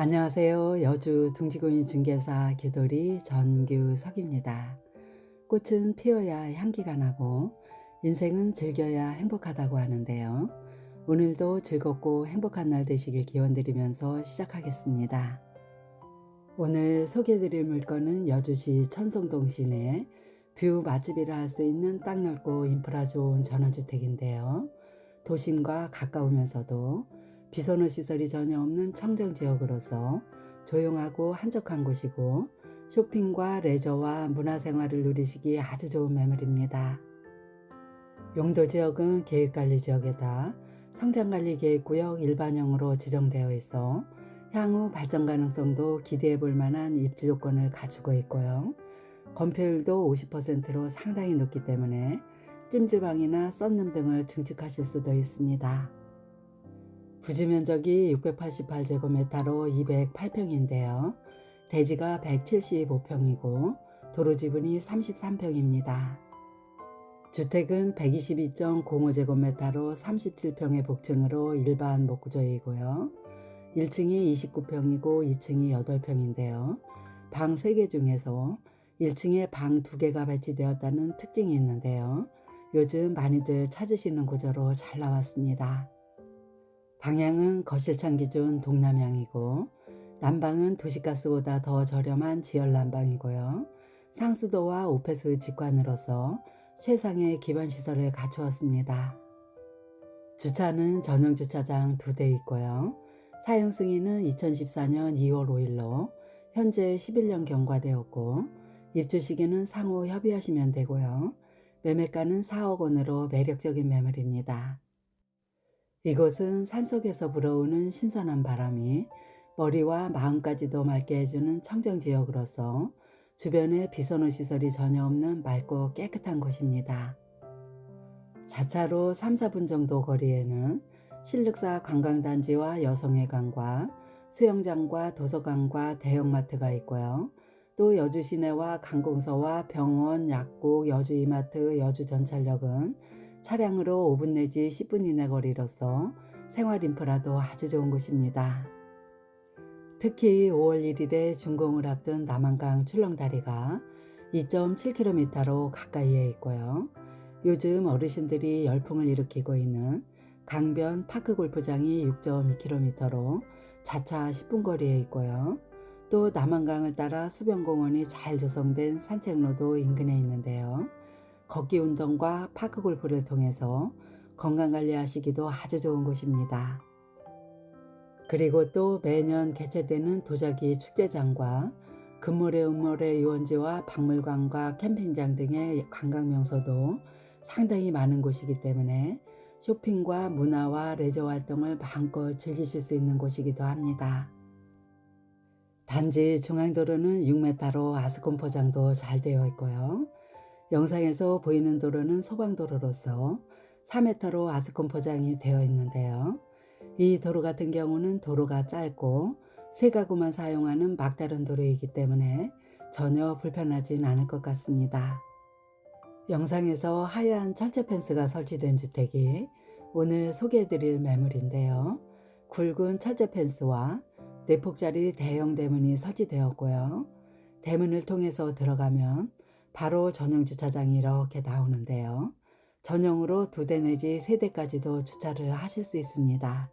안녕하세요. 여주 둥지구인 중개사 규돌이 전규석입니다. 꽃은 피어야 향기가 나고 인생은 즐겨야 행복하다고 하는데요. 오늘도 즐겁고 행복한 날 되시길 기원드리면서 시작하겠습니다. 오늘 소개해드릴 물건은 여주시 천송동 시내 뷰 맛집이라 할 수 있는 땅 넓고 인프라 좋은 전원주택인데요. 도심과 가까우면서도 비선호 시설이 전혀 없는 청정 지역으로서 조용하고 한적한 곳이고 쇼핑과 레저와 문화생활을 누리시기 아주 좋은 매물입니다. 용도 지역은 계획관리 지역에다 성장관리 계획구역 일반형으로 지정되어 있어 향후 발전 가능성도 기대해 볼 만한 입지 조건을 갖추고 있고요. 건폐율도 50%로 상당히 높기 때문에 찜질방이나 썬룸 등을 증축하실 수도 있습니다. 부지 면적이 688제곱미터로 208평인데요. 대지가 175평이고 도로 지분이 33평입니다. 주택은 122.05제곱미터로 37평의 복층으로 일반 목구조이고요. 1층이 29평이고 2층이 8평인데요. 방 3개 중에서 1층에 방 2개가 배치되었다는 특징이 있는데요. 요즘 많이들 찾으시는 구조로 잘 나왔습니다. 방향은 거실창 기준 동남향이고 난방은 도시가스보다 더 저렴한 지열 난방이고요. 상수도와 오페스 직관으로서 최상의 기반 시설을 갖추었습니다. 주차는 전용 주차장 두 대 있고요. 사용 승인은 2014년 2월 5일로 현재 11년 경과되었고 입주 시기는 상호 협의하시면 되고요. 매매가는 4억 원으로 매력적인 매물입니다. 이곳은 산속에서 불어오는 신선한 바람이 머리와 마음까지도 맑게 해주는 청정 지역으로서 주변에 비선호 시설이 전혀 없는 맑고 깨끗한 곳입니다. 자차로 3, 4분 정도 거리에는 신륵사 관광단지와 여성회관과 수영장과 도서관과 대형마트가 있고요. 또 여주 시내와 관공서와 병원, 약국, 여주 이마트, 여주 전철역은 차량으로 5분 내지 10분 이내 거리로서 생활 인프라도 아주 좋은 곳입니다. 특히 5월 1일에 준공을 앞둔 남한강 출렁다리가 2.7km로 가까이에 있고요. 요즘 어르신들이 열풍을 일으키고 있는 강변 파크 골프장이 6.2km로 자차 10분 거리에 있고요. 또 남한강을 따라 수변공원이 잘 조성된 산책로도 인근에 있는데요. 걷기 운동과 파크 골프를 통해서 건강 관리하시기도 아주 좋은 곳입니다. 그리고 또 매년 개최되는 도자기 축제장과 금모래 음모래 유원지와 박물관과 캠핑장 등의 관광 명소도 상당히 많은 곳이기 때문에 쇼핑과 문화와 레저 활동을 마음껏 즐기실 수 있는 곳이기도 합니다. 단지 중앙도로는 6m로 아스콘 포장도 잘 되어 있고요. 영상에서 보이는 도로는 소방도로로서 4m로 아스콘 포장이 되어 있는데요. 이 도로 같은 경우는 도로가 짧고 세 가구만 사용하는 막다른 도로이기 때문에 전혀 불편하진 않을 것 같습니다. 영상에서 하얀 철제 펜스가 설치된 주택이 오늘 소개해드릴 매물인데요. 굵은 철제 펜스와 4폭짜리 대형 대문이 설치되었고요. 대문을 통해서 들어가면 바로 전용 주차장이 이렇게 나오는데요. 전용으로 두 대 내지 세 대까지도 주차를 하실 수 있습니다.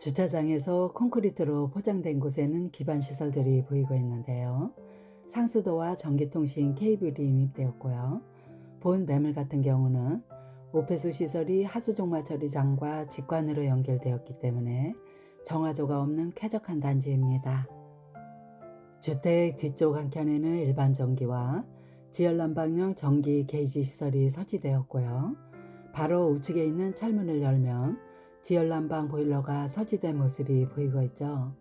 주차장에서 콘크리트로 포장된 곳에는 기반 시설들이 보이고 있는데요. 상수도와 전기통신 케이블이 인입되었고요. 본 매물 같은 경우는 오페수 시설이 하수종말 처리장과 직관으로 연결되었기 때문에 정화조가 없는 쾌적한 단지입니다. 주택 뒤쪽 한켠에는 일반 전기와 지열난방용 전기 게이지 시설이 설치되었고요. 바로 우측에 있는 철문을 열면 지열난방 보일러가 설치된 모습이 보이고 있죠.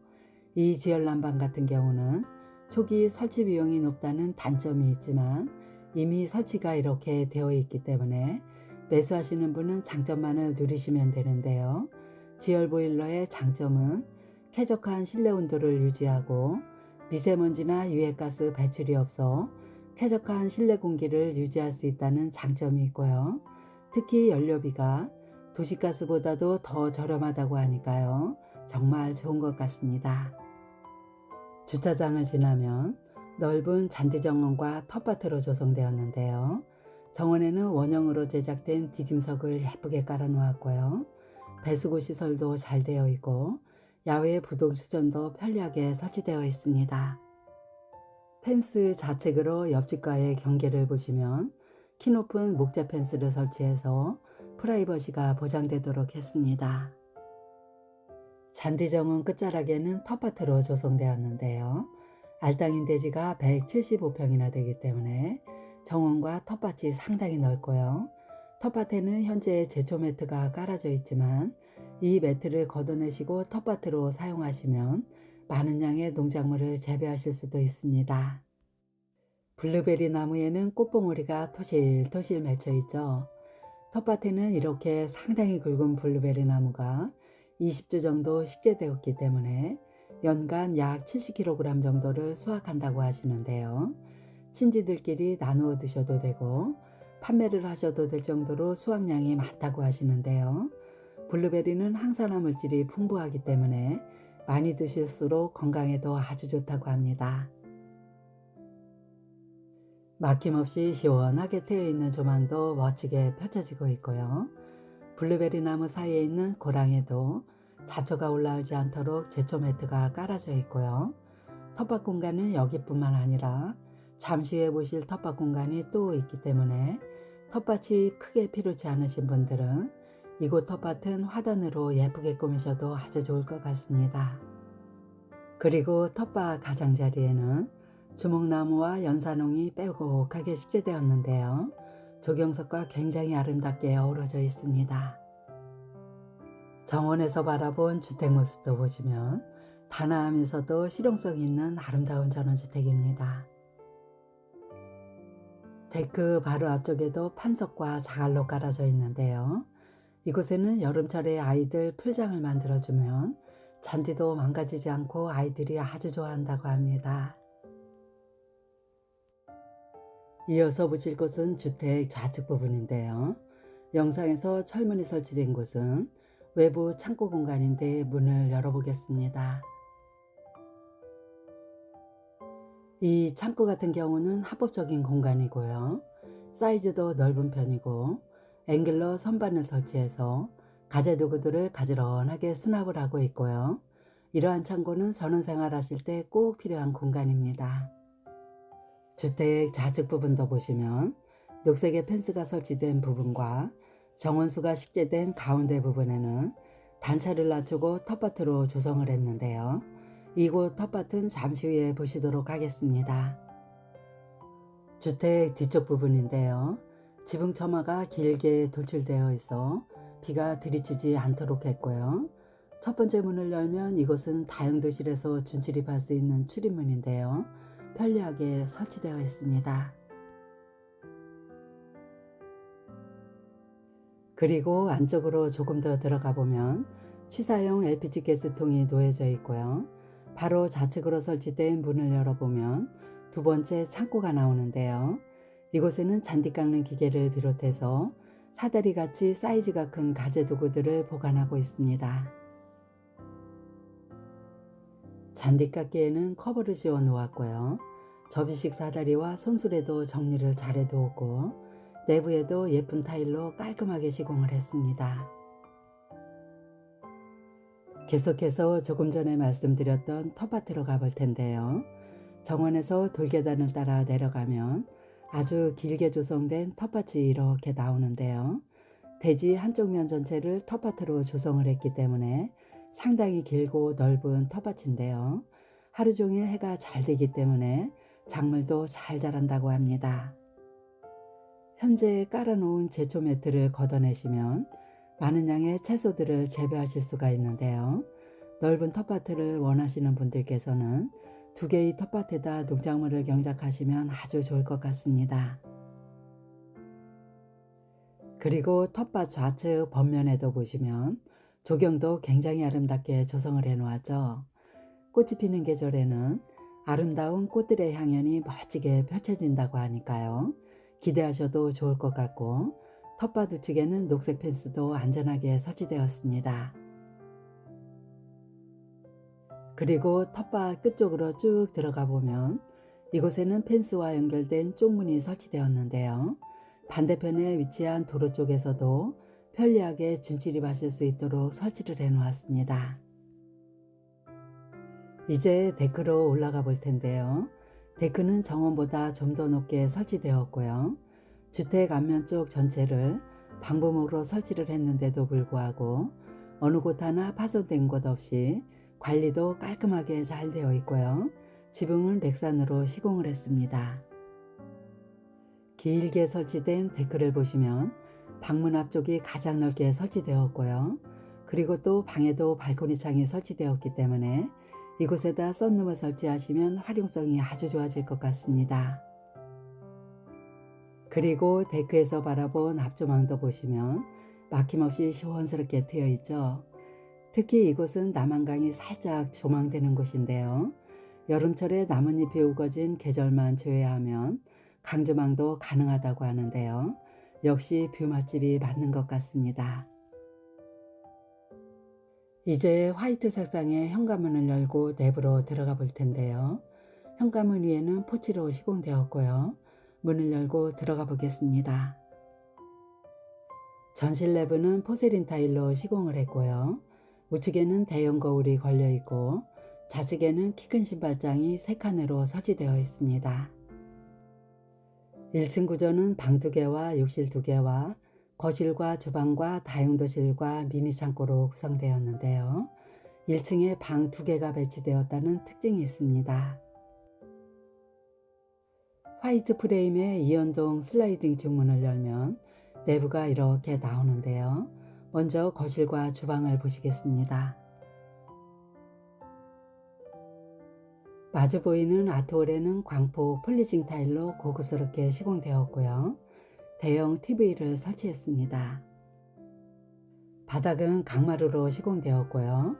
이 지열난방 같은 경우는 초기 설치 비용이 높다는 단점이 있지만 이미 설치가 이렇게 되어 있기 때문에 매수하시는 분은 장점만을 누리시면 되는데요. 지열 보일러의 장점은 쾌적한 실내 온도를 유지하고 미세먼지나 유해가스 배출이 없어 쾌적한 실내 공기를 유지할 수 있다는 장점이 있고요. 특히 연료비가 도시가스보다도 더 저렴하다고 하니까요. 정말 좋은 것 같습니다. 주차장을 지나면 넓은 잔디 정원과 텃밭으로 조성되었는데요. 정원에는 원형으로 제작된 디딤석을 예쁘게 깔아 놓았고요. 배수구 시설도 잘 되어 있고 야외 부동 수전도 편리하게 설치되어 있습니다. 펜스 좌측으로 옆집과의 경계를 보시면 키 높은 목재 펜스를 설치해서 프라이버시가 보장되도록 했습니다. 잔디 정원 끝자락에는 텃밭으로 조성되었는데요. 알땅인 대지가 175평이나 되기 때문에 정원과 텃밭이 상당히 넓고요. 텃밭에는 현재 제초 매트가 깔아져 있지만 이 매트를 걷어내시고 텃밭으로 사용하시면 많은 양의 농작물을 재배하실 수도 있습니다. 블루베리 나무에는 꽃봉오리가 토실토실 맺혀 있죠. 텃밭에는 이렇게 상당히 굵은 블루베리 나무가 20주 정도 식재되었기 때문에 연간 약 70kg 정도를 수확한다고 하시는데요. 친지들끼리 나누어 드셔도 되고 판매를 하셔도 될 정도로 수확량이 많다고 하시는데요. 블루베리는 항산화 물질이 풍부하기 때문에 많이 드실수록 건강에도 아주 좋다고 합니다. 막힘없이 시원하게 트여 있는 조망도 멋지게 펼쳐지고 있고요. 블루베리 나무 사이에 있는 고랑에도 잡초가 올라오지 않도록 제초 매트가 깔아져 있고요. 텃밭 공간은 여기뿐만 아니라 잠시 후에 보실 텃밭 공간이 또 있기 때문에 텃밭이 크게 필요치 않으신 분들은 이곳 텃밭은 화단으로 예쁘게 꾸미셔도 아주 좋을 것 같습니다. 그리고 텃밭 가장자리에는 주목나무와 연산홍이 빼곡하게 식재되었는데요. 조경석과 굉장히 아름답게 어우러져 있습니다. 정원에서 바라본 주택 모습도 보시면 단아하면서도 실용성 있는 아름다운 전원주택입니다. 데크 바로 앞쪽에도 판석과 자갈로 깔아져 있는데요. 이곳에는 여름철에 아이들 풀장을 만들어주면 잔디도 망가지지 않고 아이들이 아주 좋아한다고 합니다. 이어서 보실 곳은 주택 좌측 부분인데요. 영상에서 철문이 설치된 곳은 외부 창고 공간인데 문을 열어보겠습니다. 이 창고 같은 경우는 합법적인 공간이고요. 사이즈도 넓은 편이고 앵글러 선반을 설치해서 가재 도구들을 가지런하게 수납을 하고 있고요. 이러한 창고는 전원생활 하실 때 꼭 필요한 공간입니다. 주택 좌측 부분도 보시면 녹색의 펜스가 설치된 부분과 정원수가 식재된 가운데 부분에는 단차를 낮추고 텃밭으로 조성을 했는데요. 이곳 텃밭은 잠시 후에 보시도록 하겠습니다. 주택 뒤쪽 부분인데요. 지붕 처마가 길게 돌출되어 있어 비가 들이치지 않도록 했고요. 첫 번째 문을 열면 이곳은 다용도실에서 준출입할 수 있는 출입문인데요. 편리하게 설치되어 있습니다. 그리고 안쪽으로 조금 더 들어가 보면 취사용 LPG 가스통이 놓여져 있고요. 바로 좌측으로 설치된 문을 열어보면 두 번째 창고가 나오는데요. 이곳에는 잔디 깎는 기계를 비롯해서 사다리 같이 사이즈가 큰 가재 도구들을 보관하고 있습니다. 잔디 깎기에는 커버를 씌워 놓았고요. 접이식 사다리와 손수레도 정리를 잘 해 두었고 내부에도 예쁜 타일로 깔끔하게 시공을 했습니다. 계속해서 조금 전에 말씀드렸던 텃밭으로 가볼 텐데요. 정원에서 돌계단을 따라 내려가면 아주 길게 조성된 텃밭이 이렇게 나오는데요. 대지 한쪽 면 전체를 텃밭으로 조성을 했기 때문에 상당히 길고 넓은 텃밭인데요. 하루 종일 해가 잘 되기 때문에 작물도 잘 자란다고 합니다. 현재 깔아놓은 제초 매트를 걷어내시면 많은 양의 채소들을 재배하실 수가 있는데요. 넓은 텃밭을 원하시는 분들께서는 두 개의 텃밭에다 농작물을 경작하시면 아주 좋을 것 같습니다. 그리고 텃밭 좌측 겉면에도 보시면 조경도 굉장히 아름답게 조성을 해 놓았죠. 꽃이 피는 계절에는 아름다운 꽃들의 향연이 멋지게 펼쳐진다고 하니까요. 기대하셔도 좋을 것 같고 텃밭 우측에는 녹색 펜스도 안전하게 설치되었습니다. 그리고 텃밭 끝쪽으로 쭉 들어가 보면 이곳에는 펜스와 연결된 쪽문이 설치되었는데요. 반대편에 위치한 도로 쪽에서도 편리하게 진출입하실 수 있도록 설치를 해 놓았습니다. 이제 데크로 올라가 볼 텐데요. 데크는 정원보다 좀 더 높게 설치되었고요. 주택 앞면 쪽 전체를 방범으로 설치를 했는데도 불구하고 어느 곳 하나 파손된 곳 없이 관리도 깔끔하게 잘 되어 있고요. 지붕은 렉산으로 시공을 했습니다. 길게 설치된 데크를 보시면 방문 앞쪽이 가장 넓게 설치되었고요. 그리고 또 방에도 발코니 창이 설치되었기 때문에 이곳에다 썬룸을 설치하시면 활용성이 아주 좋아질 것 같습니다. 그리고 데크에서 바라본 앞조망도 보시면 막힘없이 시원스럽게 트여 있죠. 특히 이곳은 남한강이 살짝 조망되는 곳인데요. 여름철에 나뭇잎이 우거진 계절만 제외하면 강조망도 가능하다고 하는데요. 역시 뷰 맛집이 맞는 것 같습니다. 이제 화이트 색상의 현관문을 열고 내부로 들어가 볼 텐데요. 현관문 위에는 포치로 시공되었고요. 문을 열고 들어가 보겠습니다. 전실 내부는 포세린 타일로 시공을 했고요. 우측에는 대형 거울이 걸려 있고 좌측에는 키 큰 신발장이 세 칸으로 설치되어 있습니다. 1층 구조는 방두 개와 욕실 두 개와 거실과 주방과 다용도실과 미니 창고로 구성되었는데요. 1층에 방두 개가 배치되었다는 특징이 있습니다. 화이트 프레임에 이연동 슬라이딩 중문을 열면 내부가 이렇게 나오는데요. 먼저 거실과 주방을 보시겠습니다. 마주 보이는 아트홀에는 광폭 폴리징 타일로 고급스럽게 시공되었고요. 대형 TV를 설치했습니다. 바닥은 강마루로 시공되었고요.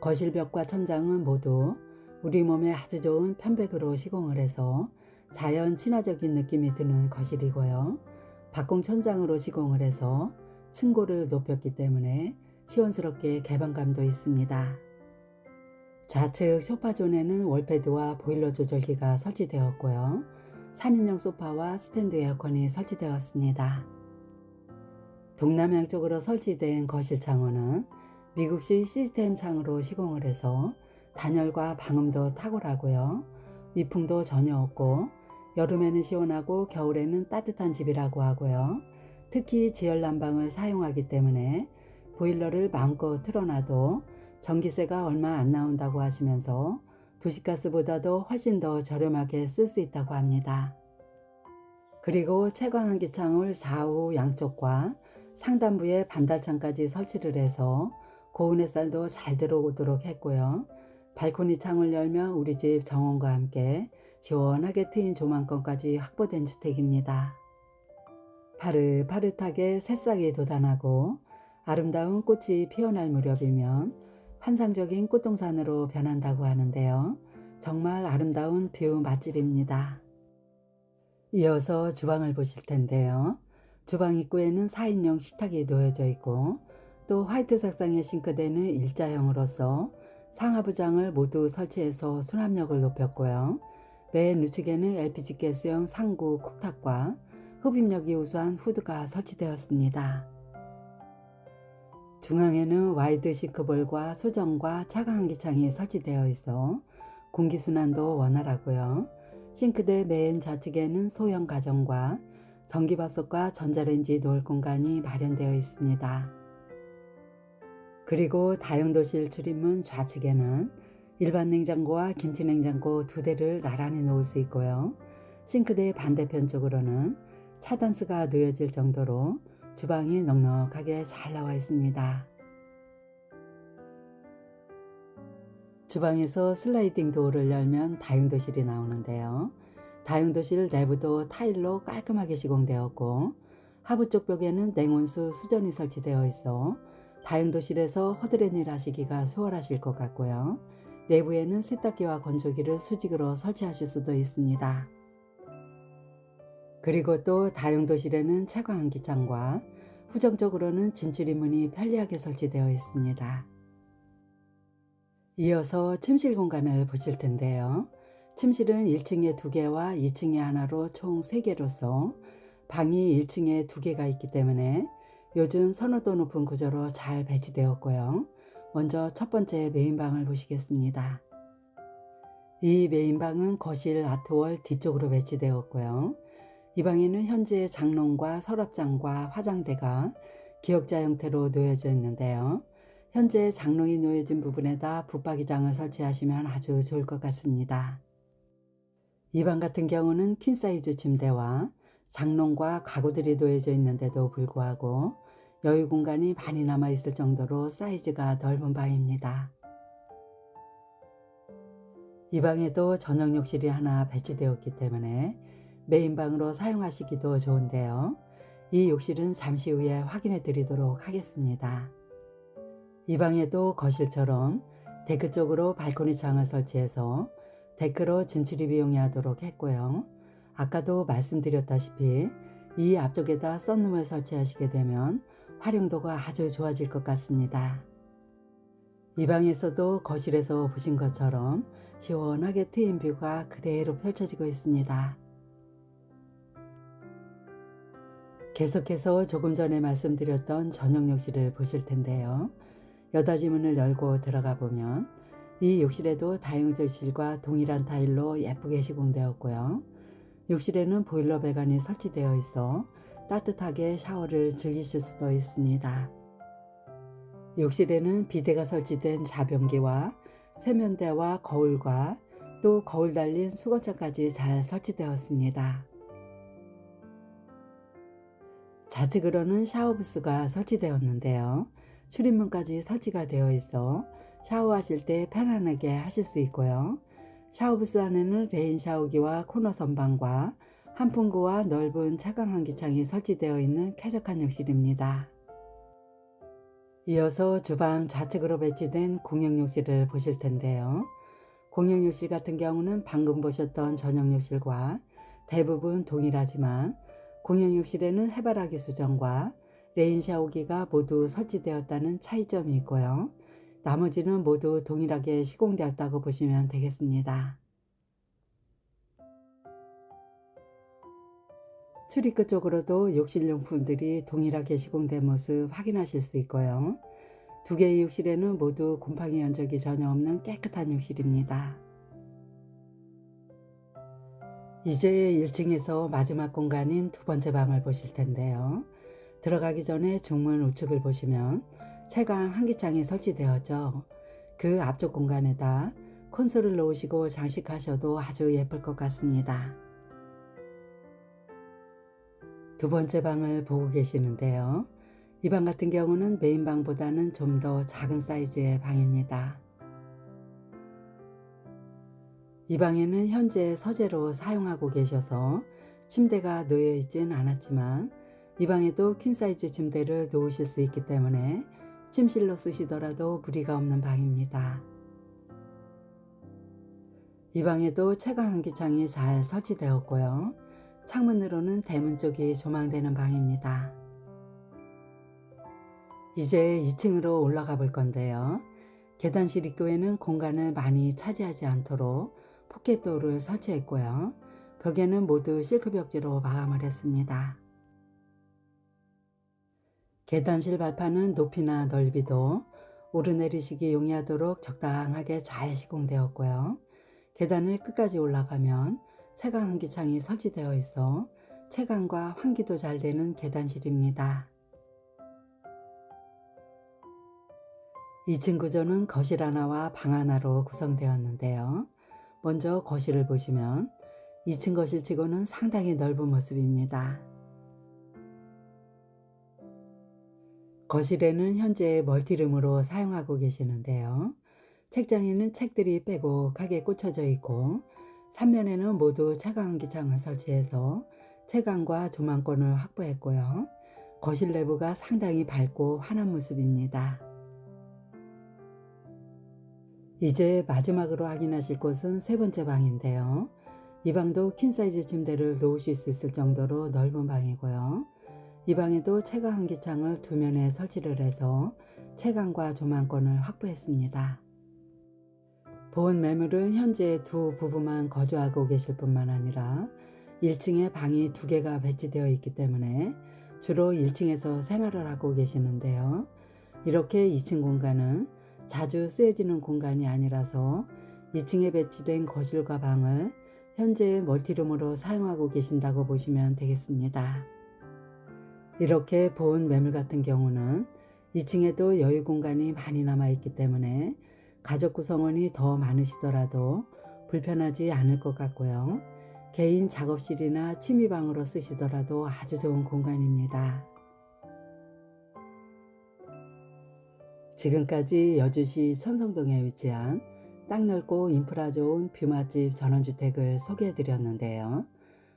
거실 벽과 천장은 모두 우리 몸에 아주 좋은 편백으로 시공을 해서 자연 친화적인 느낌이 드는 거실이고요. 박공 천장으로 시공을 해서 층고를 높였기 때문에 시원스럽게 개방감도 있습니다. 좌측 소파존에는 월패드와 보일러 조절기가 설치되었고요. 3인용 소파와 스탠드 에어컨이 설치되었습니다. 동남향 쪽으로 설치된 거실 창호는 미국식 시스템 창으로 시공을 해서 단열과 방음도 탁월하고요. 위풍도 전혀 없고 여름에는 시원하고 겨울에는 따뜻한 집이라고 하고요. 특히 지열 난방을 사용하기 때문에 보일러를 마음껏 틀어놔도 전기세가 얼마 안 나온다고 하시면서 도시가스보다도 훨씬 더 저렴하게 쓸 수 있다고 합니다. 그리고 채광한기창을 좌우 양쪽과 상단부에 반달창까지 설치를 해서 고운 햇살도 잘 들어오도록 했고요. 발코니 창을 열면 우리 집 정원과 함께 시원하게 트인 조망권까지 확보된 주택입니다. 파릇파릇하게 새싹이 돋아나고 아름다운 꽃이 피어날 무렵이면 환상적인 꽃동산으로 변한다고 하는데요. 정말 아름다운 뷰 맛집입니다. 이어서 주방을 보실 텐데요. 주방 입구에는 4인용 식탁이 놓여져 있고 또 화이트 색상의 싱크대는 일자형으로서 상하부장을 모두 설치해서 수납력을 높였고요. 맨 우측에는 LPG 가스용 상구 쿡탑과 흡입력이 우수한 후드가 설치되었습니다. 중앙에는 와이드 싱크볼과 소정과 차가한기창이 설치되어 있어 공기순환도 원활하고요. 싱크대 맨 좌측에는 소형 가정과 전기밥솥과 전자레인지 놓을 공간이 마련되어 있습니다. 그리고 다용도실 출입문 좌측에는 일반 냉장고와 김치 냉장고 두 대를 나란히 놓을 수 있고요. 싱크대 반대편 쪽으로는 차단스가 놓여질 정도로 주방이 넉넉하게 잘 나와 있습니다. 주방에서 슬라이딩 도어를 열면 다용도실이 나오는데요. 다용도실 내부도 타일로 깔끔하게 시공되었고 하부 쪽 벽에는 냉온수 수전이 설치되어 있어 다용도실에서 허드렛일 하시기가 수월하실 것 같고요. 내부에는 세탁기와 건조기를 수직으로 설치하실 수도 있습니다. 그리고 또 다용도실에는 채광기장과 후정적으로는 진출입문이 편리하게 설치되어 있습니다. 이어서 침실 공간을 보실 텐데요. 침실은 1층에 2개와 2층에 하나로 총 3개로서 방이 1층에 2개가 있기 때문에 요즘 선호도 높은 구조로 잘 배치되었고요. 먼저 첫 번째 메인방을 보시겠습니다. 이 메인방은 거실 아트월 뒤쪽으로 배치되었고요. 이 방에는 현재 장롱과 서랍장과 화장대가 기역자 형태로 놓여져 있는데요. 현재 장롱이 놓여진 부분에다 붙박이장을 설치하시면 아주 좋을 것 같습니다. 이 방 같은 경우는 퀸사이즈 침대와 장롱과 가구들이 놓여져 있는데도 불구하고 여유 공간이 많이 남아 있을 정도로 사이즈가 넓은 방입니다. 이 방에도 전용 욕실이 하나 배치되었기 때문에 메인방으로 사용하시기도 좋은데요. 이 욕실은 잠시 후에 확인해 드리도록 하겠습니다. 이 방에도 거실처럼 데크 쪽으로 발코니 창을 설치해서 데크로 진출입 이용하도록 했고요. 아까도 말씀드렸다시피 이 앞쪽에다 썬룸을 설치하시게 되면 활용도가 아주 좋아질 것 같습니다. 이 방에서도 거실에서 보신 것처럼 시원하게 트인 뷰가 그대로 펼쳐지고 있습니다. 계속해서 조금 전에 말씀드렸던 전용 욕실을 보실 텐데요. 여닫이 문을 열고 들어가 보면 이 욕실에도 다용도실과 동일한 타일로 예쁘게 시공되었고요. 욕실에는 보일러 배관이 설치되어 있어 따뜻하게 샤워를 즐기실 수도 있습니다. 욕실에는 비데가 설치된 자변기와 세면대와 거울과 또 거울 달린 수건장까지 잘 설치되었습니다. 좌측으로는 샤워부스가 설치되었는데요. 출입문까지 설치가 되어 있어 샤워하실 때 편안하게 하실 수 있고요. 샤워부스 안에는 레인 샤워기와 코너 선반과 한풍구와 넓은 차강 환기창이 설치되어 있는 쾌적한 욕실입니다. 이어서 주방 좌측으로 배치된 공용욕실을 보실 텐데요. 공용욕실 같은 경우는 방금 보셨던 전용욕실과 대부분 동일하지만 공용욕실에는 해바라기 수정과 레인 샤워기가 모두 설치되었다는 차이점이 있고요. 나머지는 모두 동일하게 시공되었다고 보시면 되겠습니다. 출입구 쪽으로도 욕실용품들이 동일하게 시공된 모습 확인하실 수 있고요. 두 개의 욕실에는 모두 곰팡이 연적이 전혀 없는 깨끗한 욕실입니다. 이제 1층에서 마지막 공간인 두 번째 방을 보실 텐데요. 들어가기 전에 중문 우측을 보시면 채광 환기창이 설치되었죠. 그 앞쪽 공간에다 콘솔을 놓으시고 장식하셔도 아주 예쁠 것 같습니다. 두 번째 방을 보고 계시는데요. 이 방 같은 경우는 메인 방보다는 좀 더 작은 사이즈의 방입니다. 이 방에는 현재 서재로 사용하고 계셔서 침대가 놓여 있진 않았지만 이 방에도 퀸사이즈 침대를 놓으실 수 있기 때문에 침실로 쓰시더라도 무리가 없는 방입니다. 이 방에도 채광 환기창이 잘 설치되었고요. 창문으로는 대문 쪽이 조망되는 방입니다. 이제 2층으로 올라가 볼 건데요. 계단실 입구에는 공간을 많이 차지하지 않도록 포켓도어를 설치했고요. 벽에는 모두 실크 벽지로 마감을 했습니다. 계단실 발판은 높이나 넓이도 오르내리시기 용이하도록 적당하게 잘 시공되었고요. 계단을 끝까지 올라가면 채광 환기창이 설치되어 있어 채광과 환기도 잘 되는 계단실입니다. 2층 구조는 거실 하나와 방 하나로 구성되었는데요. 먼저 거실을 보시면 2층 거실치고는 상당히 넓은 모습입니다. 거실에는 현재 멀티룸으로 사용하고 계시는데요. 책장에는 책들이 빼곡하게 꽂혀져 있고 3면에는 모두 채광기창을 설치해서 채광과 조망권을 확보했고요. 거실 내부가 상당히 밝고 환한 모습입니다. 이제 마지막으로 확인하실 곳은 세 번째 방인데요. 이 방도 퀸 사이즈 침대를 놓으실 수 있을 정도로 넓은 방이고요. 이 방에도 채광 환기창을 두 면에 설치를 해서 채광과 조망권을 확보했습니다. 본 매물은 현재 두 부부만 거주하고 계실 뿐만 아니라 1층에 방이 두 개가 배치되어 있기 때문에 주로 1층에서 생활을 하고 계시는데요. 이렇게 2층 공간은 자주 쓰여지는 공간이 아니라서 2층에 배치된 거실과 방을 현재 멀티룸으로 사용하고 계신다고 보시면 되겠습니다. 이렇게 본 매물 같은 경우는 2층에도 여유 공간이 많이 남아 있기 때문에 가족 구성원이 더 많으시더라도 불편하지 않을 것 같고요. 개인 작업실이나 취미방으로 쓰시더라도 아주 좋은 공간입니다. 지금까지 여주시 천성동에 위치한 땅 넓고 인프라 좋은 뷰 맛집 전원주택을 소개해 드렸는데요.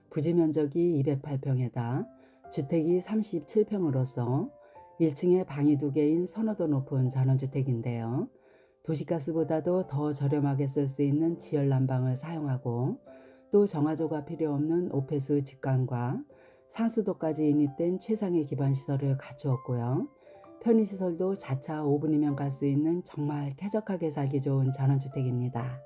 부지 면적이 208평에다 주택이 37평으로서 1층에 방이 두 개인 선호도 높은 전원주택인데요. 도시가스보다도 더 저렴하게 쓸 수 있는 지열 난방을 사용하고 또 정화조가 필요 없는 오페스 직관과 상수도까지 인입된 최상의 기반 시설을 갖추었고요. 편의시설도 자차 5분이면 갈 수 있는 정말 쾌적하게 살기 좋은 전원주택입니다.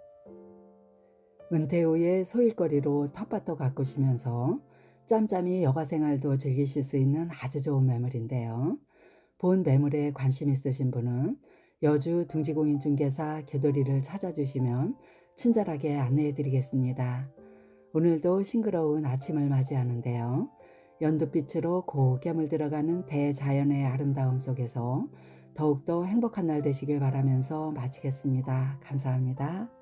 은퇴 후에 소일거리로 텃밭도 가꾸시면서 짬짬이 여가생활도 즐기실 수 있는 아주 좋은 매물인데요. 본 매물에 관심 있으신 분은 여주 둥지공인중개사 교도리를 찾아주시면 친절하게 안내해 드리겠습니다. 오늘도 싱그러운 아침을 맞이하는데요. 연두빛으로 곱게 물들어가는 대자연의 아름다움 속에서 더욱더 행복한 날 되시길 바라면서 마치겠습니다. 감사합니다.